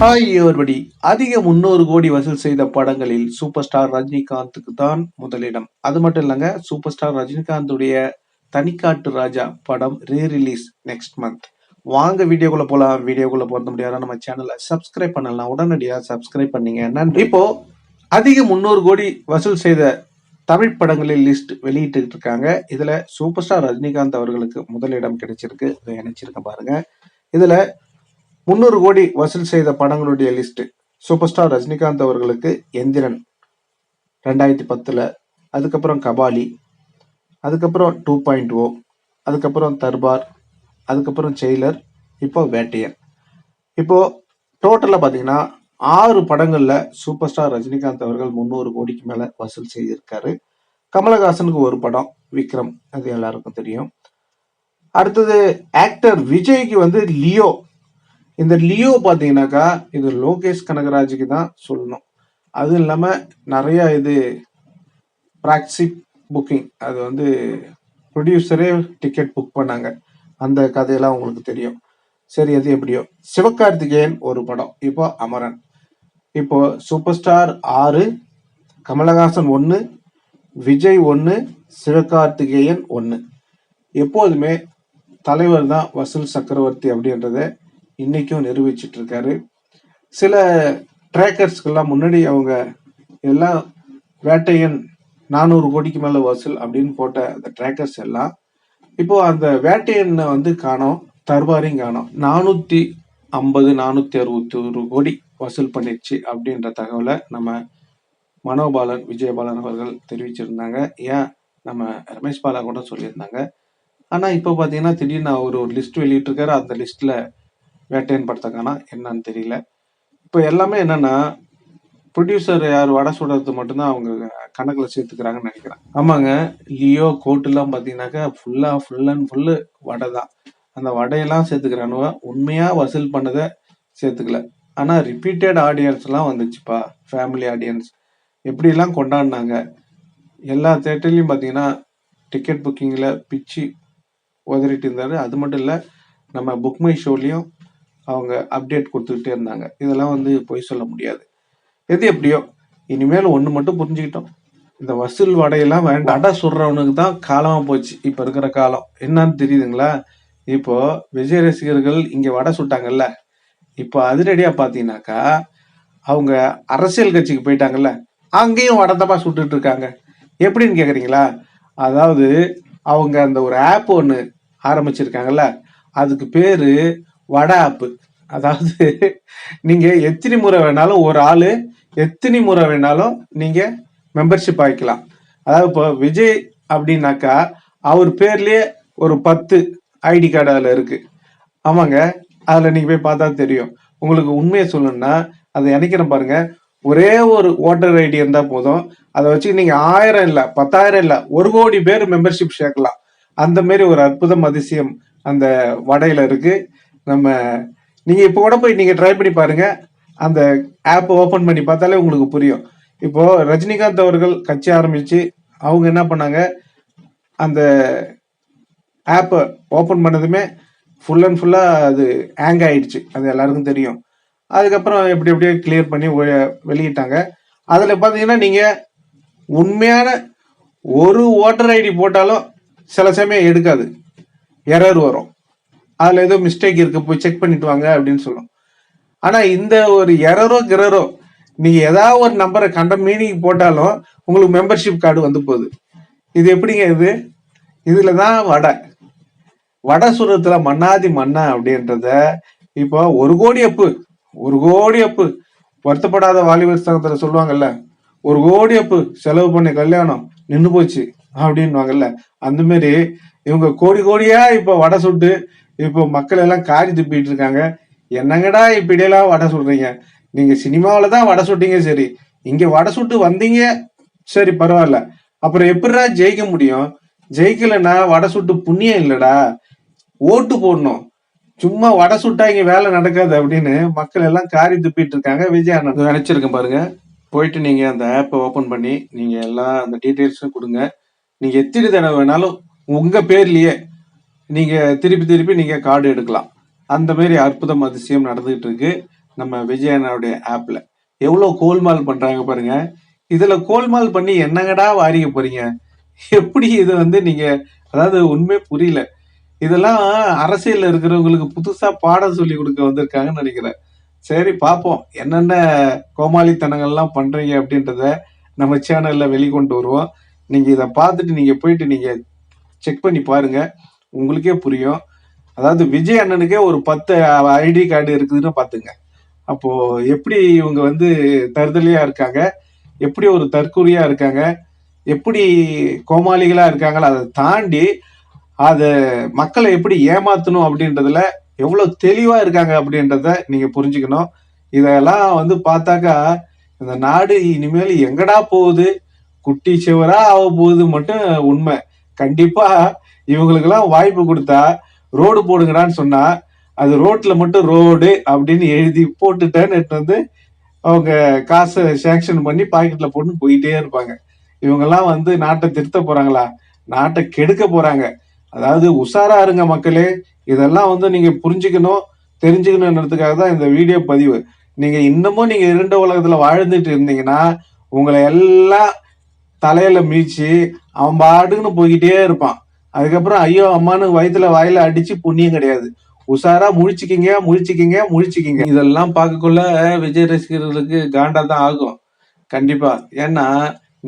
Hi everybody அதிக முன்னூறு கோடி வசூல் செய்த படங்களில் சூப்பர் ஸ்டார் ரஜினிகாந்துக்கு தான் முதலிடம். அது மட்டும் இல்லைங்க சூப்பர் ஸ்டார் ரஜினிகாந்துடைய தனிக்காட்டு ராஜா படம் ரீ ரிலீஸ் நெக்ஸ்ட் மந்த் வாங்க வீடியோக்குள்ள போகலாம் வீடியோக்குள்ள போறது முடியாத நம்ம சேனலை சப்ஸ்கிரைப் பண்ணலாம். உடனடியாக சப்ஸ்கிரைப் பண்ணீங்க. நன்றி. இப்போ அதிக முன்னூறு கோடி வசூல் செய்த தமிழ் படங்களில் லிஸ்ட் வெளியிட்டு இருக்காங்க இதுல சூப்பர் ஸ்டார் ரஜினிகாந்த் அவர்களுக்கு முதலிடம் கிடைச்சிருக்கு. இதை இணைச்சிருக்கேன் பாருங்க. இதுல முந்நூறு கோடி வசூல் செய்த படங்களுடைய லிஸ்ட் சூப்பர் ஸ்டார் ரஜினிகாந்த் அவர்களுக்கு எந்திரன் ரெண்டாயிரத்தி பத்தில் அதுக்கப்புறம் கபாலி அதுக்கப்புறம் டூ பாயிண்ட் ஓ அதுக்கப்புறம் தர்பார் அதுக்கப்புறம் செயலர் இப்போ வேட்டையன். இப்போது டோட்டலாக பார்த்தீங்கன்னா ஆறு படங்களில் சூப்பர் ஸ்டார் ரஜினிகாந்த் அவர்கள் முந்நூறு கோடிக்கு மேலே வசூல் செய்திருக்காரு. கமலஹாசனுக்கு ஒரு படம் விக்ரம் அது எல்லாருக்கும் தெரியும். அடுத்தது ஆக்டர் விஜய்க்கு வந்து லியோ இந்த லியோ பார்த்தீங்கன்னாக்கா இது லோகேஷ் கனகராஜுக்கு தான் சொல்லணும். அதுவும் இல்லாமல் நிறைய இது ப்ராக்சி புக்கிங் அது வந்து ப்ரொடியூசரே டிக்கெட் புக் பண்ணாங்க. அந்த கதையெல்லாம் உங்களுக்கு தெரியும். சரி அது எப்படியோ. சிவகார்த்திகேயன் ஒரு படம் இப்போ அமரன். இப்போ சூப்பர் ஸ்டார் ஆறு கமலஹாசன் ஒன்று விஜய் ஒன்று சிவகார்த்திகேயன் ஒன்று எப்போதுமே தலைவர் தான் வசூல் சக்கரவர்த்தி அப்படின்றத இன்னைக்கும் நிரூபிச்சிட்டு இருக்காரு சில ட்ராக்கர்ஸ்க்கெல்லாம் முன்னாடி அவங்க எல்லாம் வேட்டையன் நானூறு கோடிக்கு மேல வசூல் அப்படின்னு போட்ட அந்த ட்ராக்கர்ஸ் எல்லாம் இப்போ அந்த வேட்டையனை வந்து காணோம் தர்பாரையும் காணோம். நானூத்தி ஐம்பது நானூத்தி அறுபத்தி ஒரு கோடி வசூல் பண்ணிடுச்சு அப்படின்ற தகவலை நம்ம மனோபாலன் விஜயபாலன் அவர்கள் தெரிவிச்சிருந்தாங்க. ஏன்? நம்ம ரமேஷ் பாலா கூட சொல்லியிருந்தாங்க. ஆனா இப்போ பாத்தீங்கன்னா திடீர்னு அவர் ஒரு லிஸ்ட் வெளியிட்டிருக்காரு. அந்த லிஸ்ட்ல வேட்டையன் படத்தை காணோம் என்னன்னு தெரியல. இப்போ எல்லாமே என்னன்னா ப்ரொடியூசர் யார் வடை சுடுறது மட்டும்தான் அவங்க கணக்கில் சேர்த்துக்கிறாங்கன்னு நினைக்கிறேன். ஆமாங்க லியோ கோட்டுலாம் பார்த்தீங்கன்னாக்கா ஃபுல்லாக ஃபுல் அண்ட் ஃபுல்லு வடை தான். அந்த வடையெல்லாம் சேர்த்துக்கிறானுவ உண்மையாக வசூல் பண்ணதை சேர்த்துக்கல. ஆனால் ரிப்பீட்டட் ஆடியன்ஸ்லாம் வந்துச்சுப்பா ஃபேமிலி ஆடியன்ஸ் எப்படிலாம் கொண்டாடினாங்க? எல்லா தேட்டர்லையும் பார்த்தீங்கன்னா டிக்கெட் புக்கிங்கில் பிச்சு உதறிட்டு இருந்தார். அது மட்டும் இல்லை நம்ம புக் மை ஷோலையும் அவங்க அப்டேட் கொடுத்துக்கிட்டே இருந்தாங்க. இதெல்லாம் வந்து பொய் சொல்ல முடியாது. எது எப்படியோ? இனிமேல் ஒன்று மட்டும் புரிஞ்சுக்கிட்டோம். இந்த வசூல் வடையெல்லாம் வேண்டாம். அடை சுடுறவனுக்கு தான் காலமாக போச்சு. இப்போ இருக்கிற காலம். என்னன்னு தெரியுதுங்களா? இப்போ விஜய் ரசிகர்கள் இங்கே வடை சுட்டாங்கல்ல. இப்போ அதிரடியாக பார்த்தீங்கன்னாக்கா அவங்க அரசியல் கட்சிக்கு போயிட்டாங்கல்ல. அங்கேயும் வடத்தப்பா சுட்டுட்டு இருக்காங்க. எப்படின்னு கேட்குறீங்களா அதாவது அவங்க அந்த ஒரு ஆப் ஒன்று ஆரம்பிச்சிருக்காங்கல்ல. அதுக்கு பேர் வடை ஆப்பு. அதாவது நீங்க எத்தனை முறை வேணாலும் ஒரு ஆளு எத்தனை முறை வேணாலும் நீங்க மெம்பர்ஷிப் ஆகிக்கலாம். அதாவது இப்போ விஜய் அப்படின்னாக்கா அவர் பேர்லயே ஒரு பத்து ஐடி கார்டு அதில் இருக்கு. ஆமாங்க அதில் நீங்க போய் பார்த்தா தெரியும். உங்களுக்கு உண்மையை சொல்லணும்னா அதை நினைக்கிறேன் பாருங்க ஒரே ஒரு ஓட்டர் ஐடி இருந்தால் போதும். அதை வச்சு நீங்க ஆயிரம் இல்லை பத்தாயிரம் இல்லை ஒரு கோடி பேர் மெம்பர்ஷிப் சேர்க்கலாம். அந்த மாதிரி ஒரு அற்புதம் அதிசயம் அந்த வடையில இருக்கு. நம்ம நீங்கள் இப்போ கூட போய் நீங்கள் ட்ரை பண்ணி பாருங்க. அந்த ஆப் ஓப்பன் பண்ணி பார்த்தாலே உங்களுக்கு புரியும். இப்போது ரஜினிகாந்த் அவர்கள் கட்சி ஆரம்பிச்சு அவங்க என்ன பண்ணாங்க? அந்த ஆப்பை ஓப்பன் பண்ணதுமே ஃபுல் அண்ட் ஃபுல்லாக அது ஹேங் ஆயிடுச்சு. அது எல்லாருக்கும் தெரியும். அதுக்கப்புறம் எப்படி எப்படியோ கிளியர் பண்ணி வெளியிட்டாங்க. அதில் பார்த்தீங்கன்னா நீங்கள் உண்மையான ஒரு ஓட்டர் ஐடி போட்டாலும் சில சமயம் எடுக்காது. எரர் வரும். அதுல ஏதோ மிஸ்டேக் இருக்கு போய் செக் பண்ணிட்டு வாங்க அப்படின்னு சொல்லும். ஆனா இந்த ஒரு எரரோ கிரரோ நீங்க ஏதாவது ஒரு நம்பரை கண்ட மீனிங் போட்டாலும் உங்களுக்கு மெம்பர்ஷிப் கார்டு வந்து போகுது. இது எப்படிங்க இது? இதுல தான் வடை. வடை சுரத்துல மன்னாதி மன்னா அப்படின்றத இப்போ ஒரு கோடி அப்பு ஒரு கோடி அப்பு. வருத்தப்படாத வாலிபர் சங்கத்துல சொல்லுவாங்கல்ல ஒரு கோடி அப்பு செலவு பண்ண கல்யாணம் நின்று போச்சு அப்படின்வாங்கல்ல அந்த மாதிரி இவங்க கோடி கோடியா இப்ப வடை சுட்டு இப்போ மக்கள் எல்லாம் காரி துப்பிட்டு இருக்காங்க. என்னங்கடா இப்படியெல்லாம் வடை சுடுறீங்க? நீங்க சினிமாவில தான் வடை சுட்டீங்க சரி. இங்க வடை சுட்டு வந்தீங்க சரி பரவாயில்ல. அப்புறம் எப்படிடா ஜெயிக்க முடியும்? ஜெயிக்கலன்னா வடை சுட்டு புண்ணியம் இல்லடா. ஓட்டு போடணும். சும்மா வடை சுட்டா இங்க வேலை நடக்காது அப்படின்னு மக்கள் எல்லாம் காரி துப்பிட்டு இருக்காங்க விஜய் அண்ணன். நினைச்சிருக்கேன் பாருங்க. போயிட்டு நீங்க அந்த ஆப்பை ஓபன் பண்ணி நீங்க எல்லா அந்த டீட்டெயில்ஸும் கொடுங்க. நீங்க எத்தனை தடவை வேணாலும் உங்க பேர்லயே நீங்கள் திருப்பி திருப்பி நீங்கள் கார்டு எடுக்கலாம். அந்த மாதிரி அற்புதம் அதிசயம் நடந்துகிட்டு இருக்கு நம்ம விஜயனாவுடைய ஆப்பில் எவ்வளோ கோல்மால் பண்ணுறாங்க பாருங்க. இதில் கோல்மால் பண்ணி என்னங்கடா வாரிக்க போறீங்க? எப்படி இது வந்து நீங்கள் அதாவது உண்மை புரியல. இதெல்லாம் அரசியலில் இருக்கிறவங்களுக்கு புதுசாக பாடம் சொல்லி கொடுக்க வந்திருக்காங்கன்னு நினைக்கிறேன். சரி பார்ப்போம். என்னென்ன கோமாளித்தனங்கள்லாம் பண்ணுறீங்க அப்படின்றத நம்ம சேனலில் வெளிக்கொண்டு வருவோம். நீங்கள் இதை பார்த்துட்டு நீங்கள் போயிட்டு நீங்கள் செக் பண்ணி பாருங்கள் உங்களுக்கே புரியும். அதாவது விஜய் அண்ணனுக்கே ஒரு பத்து ஐடி கார்டு இருக்குதுன்னு பாத்துங்க அப்போ எப்படி இவங்க வந்து தருதலியா இருக்காங்க? எப்படி ஒரு தற்கொலையா இருக்காங்க? எப்படி கோமாளிகளா இருக்காங்களோ அதை தாண்டி அதை மக்களை எப்படி ஏமாத்தணும் அப்படின்றதுல எவ்வளவு தெளிவா இருக்காங்க அப்படின்றத நீங்க புரிஞ்சுக்கணும். இதெல்லாம் வந்து பார்த்தாக்கா இந்த நாடு இனிமேல் எங்கடா போகுது? குட்டி சிவரா ஆக போகுது மட்டும் உண்மை. கண்டிப்பா இவங்களுக்கெல்லாம் வாய்ப்பு கொடுத்தா ரோடு போடுங்கடான்னு சொன்னா அது ரோட்ல மட்டும் ரோடு அப்படின்னு எழுதி போட்டுட்டேன்னு எடுத்து வந்து அவங்க காசை சேங்ஷன் பண்ணி பாக்கெட்ல போட்டு போயிட்டே இருப்பாங்க. இவங்கெல்லாம் வந்து நாட்டை திருத்த போறாங்களா? நாட்டை கெடுக்க போறாங்க. அதாவது உஷாரா இருங்க மக்களே. இதெல்லாம் வந்து நீங்க புரிஞ்சுக்கணும் தெரிஞ்சுக்கணுன்றதுக்காக தான் இந்த வீடியோ பதிவு. நீங்க இன்னமும் நீங்க இரண்டு உலகத்துல வாழ்ந்துட்டு இருந்தீங்கன்னா உங்களை எல்லாம் தலையில மீச்சு அவன் பாட்டுக்குன்னு போய்கிட்டே இருப்பான். அதுக்கப்புறம் ஐயோ அம்மானு வயிற்றுல வாயில அடிச்சு புண்ணியம் கிடையாது. உஷாரா முழிச்சுக்கிங்க முழிச்சுக்கிங்க முழிச்சுக்கிங்க. இதெல்லாம் பார்க்கக்குள்ள விஜய் ரசிகர்களுக்கு காண்டா தான் ஆகும். கண்டிப்பா. ஏன்னா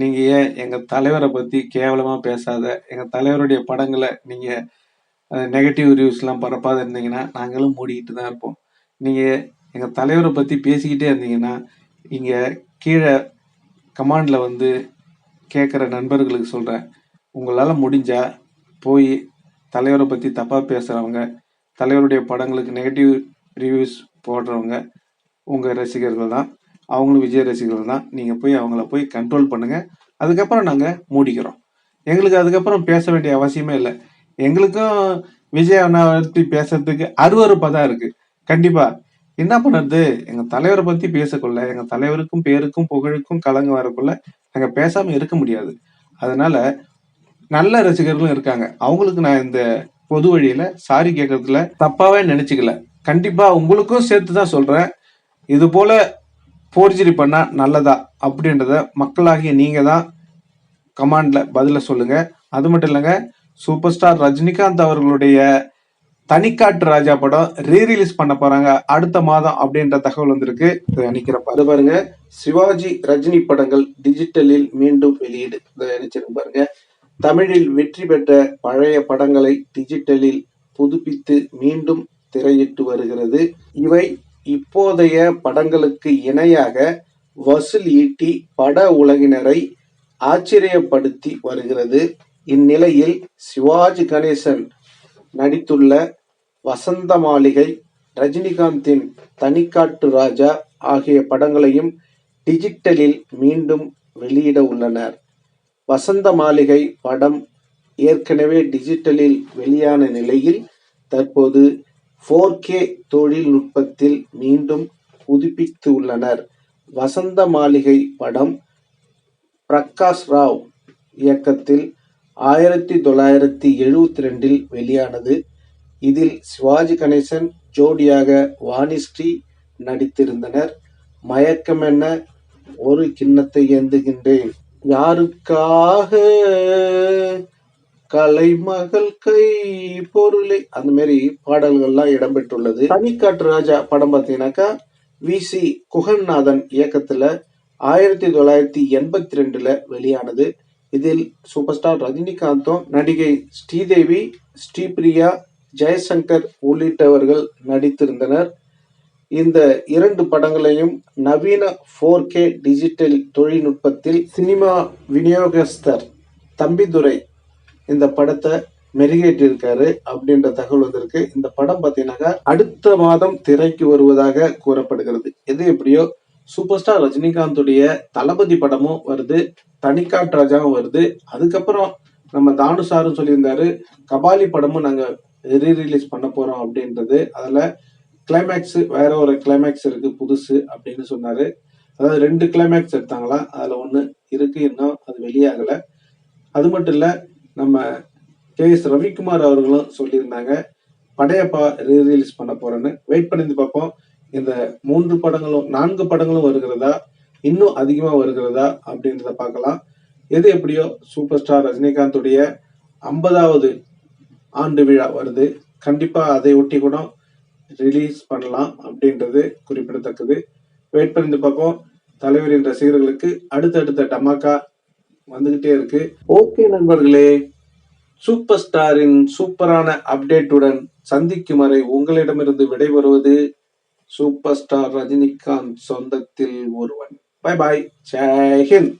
நீங்க எங்க தலைவரை பத்தி கேவலமா பேசாத எங்க தலைவருடைய படங்களை நீங்க நெகட்டிவ் ரிவ்யூஸ் எல்லாம் பரப்பாத இருந்தீங்கன்னா நாங்களும் மூடிக்கிட்டு தான் இருப்போம். நீங்க எங்க தலைவரை பத்தி பேசிக்கிட்டே இருந்தீங்கன்னா இங்க கீழே கமாண்ட்ல வந்து கேட்குற நண்பர்களுக்கு சொல்றேன் உங்களால முடிஞ்சா போய் தலைவரை பற்றி தப்பாக பேசுகிறவங்க தலைவருடைய படங்களுக்கு நெகட்டிவ் ரிவ்யூஸ் போடுறவங்க உங்கள் ரசிகர்கள் தான். அவங்களும் விஜய் ரசிகர்கள் தான். நீங்கள் போய் அவங்கள போய் கண்ட்ரோல் பண்ணுங்கள் அதுக்கப்புறம் நாங்கள் மூடிக்கிறோம். எங்களுக்கு அதுக்கப்புறம் பேச வேண்டிய அவசியமே இல்லை. எங்களுக்கும் விஜய் அண்ணா பற்றி பேசுறதுக்கு அருவறுப்பாக தான் இருக்குது கண்டிப்பாக என்ன பண்ணுறது எங்கள் தலைவரை பற்றி பேசக்குள்ள எங்கள் தலைவருக்கும் பேருக்கும் புகழுக்கும் கலங்க வரக்குள்ள நாங்கள் பேசாமல் இருக்க முடியாது. அதனால நல்ல ரசிகர்களும் இருக்காங்க. அவங்களுக்கு நான் இந்த பொது வழியில சாரி கேட்கறதுல தப்பாவே நினைச்சுக்கல. கண்டிப்பா உங்களுக்கும் சேர்த்து தான் சொல்றேன். இது போல போர்ஜரி பண்ணா நல்லதா அப்படின்றத மக்களாகிய நீங்க தான் கமாண்ட்ல பதில சொல்லுங்க. அது மட்டும் இல்லைங்க சூப்பர் ஸ்டார் ரஜினிகாந்த் அவர்களுடைய தனிக்காட்டு ராஜா படம் ரீ ரிலீஸ் பண்ண போறாங்க. அடுத்த மாதம் அப்படின்ற தகவல் வந்திருக்கு. நினைக்கிறப்ப அது பாருங்க சிவாஜி ரஜினி படங்கள் டிஜிட்டலில் மீண்டும் வெளியீடு. நினைச்சிருக்கு பாருங்க. தமிழில் வெற்றி பெற்ற பழைய படங்களை டிஜிட்டலில் புதுப்பித்து மீண்டும் திரையிட்டு வருகிறது. இவை இப்போதைய படங்களுக்கு இணையாக வசூல் ஈட்டி பட உலகினரை ஆச்சரியப்படுத்தி வருகிறது. இந்நிலையில் சிவாஜி கணேசன் நடித்துள்ள வசந்த மாளிகை ரஜினிகாந்தின் தனிக்காட்டு ராஜா ஆகிய படங்களையும் டிஜிட்டலில் மீண்டும் வெளியிட உள்ளனர். வசந்த மாளிகை படம் ஏற்கனவே டிஜிட்டலில் வெளியான நிலையில் தற்போது ஃபோர் கே தொழில்நுட்பத்தில் மீண்டும் புதுப்பித்து உள்ளனர். வசந்த மாளிகை படம் பிரகாஷ் ராவ் இயக்கத்தில் ஆயிரத்தி தொள்ளாயிரத்தி எழுபத்தி ரெண்டில் வெளியானது. இதில் சிவாஜி கணேசன் ஜோடியாக வாணிஸ்ரீ நடித்திருந்தனர். மயக்கம் என்ன ஒரு கிண்ணத்தை ஏந்துகின்றேன். யாருக்காக? கலைமகள் கை பொருளை. அந்த மாதிரி பாடல்கள்லாம் இடம்பெற்றுள்ளது. தனிக்காட்டு ராஜா படம் பார்த்தீங்கன்னாக்கா வி. சி. குகன்நாதன் இயக்கத்துல ஆயிரத்தி தொள்ளாயிரத்தி எண்பத்தி ரெண்டுல வெளியானது. இதில் சூப்பர் ஸ்டார் ரஜினிகாந்தும் நடிகை ஸ்ரீதேவி ஸ்ரீபிரியா ஜெயசங்கர் உள்ளிட்டவர்கள் நடித்திருந்தனர். இந்த இரண்டு படங்களையும் நவீன ஃபோர் கே டிஜிட்டல் தொழில்நுட்பத்தில் சினிமா விநியோகஸ்தர் தம்பிதுரை இந்த படத்தை மெருகேற்றிருக்காரு அப்படின்ற தகவல் வந்திருக்கு. இந்த படம் பார்த்தீங்கன்னாக்கா அடுத்த மாதம் திரைக்கு வருவதாக கூறப்படுகிறது. எது எப்படியோ சூப்பர் ஸ்டார் ரஜினிகாந்துடைய தளபதி படமும் வருது தனிக்காட் ராஜாவும் வருது. அதுக்கப்புறம் நம்ம தானு சாரும் சொல்லியிருந்தாரு கபாலி படமும் நாங்கள் ரீ ரிலீஸ் பண்ண போறோம் அப்படின்றது. அதில் கிளைமேக்ஸ் வேற ஒரு கிளைமேக்ஸ் இருக்கு புதுசு அப்படின்னு சொன்னாரு. அதாவது ரெண்டு கிளைமேக்ஸ் எடுத்தாங்களா? அதுல ஒண்ணு இருக்கு இன்னும் அது வெளியாகல அது மட்டும் இல்ல நம்ம கே எஸ் ரவிக்குமார் அவர்களும் சொல்லியிருந்தாங்க படையப்பா ரீரிலீஸ் பண்ண போறேன்னு. வெயிட் பண்ணி பார்ப்போம். இந்த மூன்று படங்களும் நான்கு படங்களும் வருகிறதா? இன்னும் அதிகமா வருகிறதா? அப்படின்றத பார்க்கலாம். எது எப்படியோ சூப்பர் ஸ்டார் ரஜினிகாந்துடைய ஐம்பதாவது ஆண்டு விழா வருது. கண்டிப்பா அதை ஒட்டி கூட ரிலீஸ் பண்ணலாம் அப்படின்றது குறிப்பிடத்தக்கது. வெயிட் பண்ணி பார்ப்போம். தலைவரின் ரசிகர்களுக்கு அடுத்தடுத்த டமாக்கா வந்துகிட்டே இருக்கு. ஓகே நண்பர்களே. சூப்பர் ஸ்டாரின் சூப்பரான அப்டேட்டுடன் சந்திக்கும் வரை உங்களிடமிருந்து விடைபெறுவது சூப்பர் ஸ்டார் ரஜினிகாந்த் சொந்தத்தில் ஒருவன். பை பாய் ஜெய்ஹிந்த்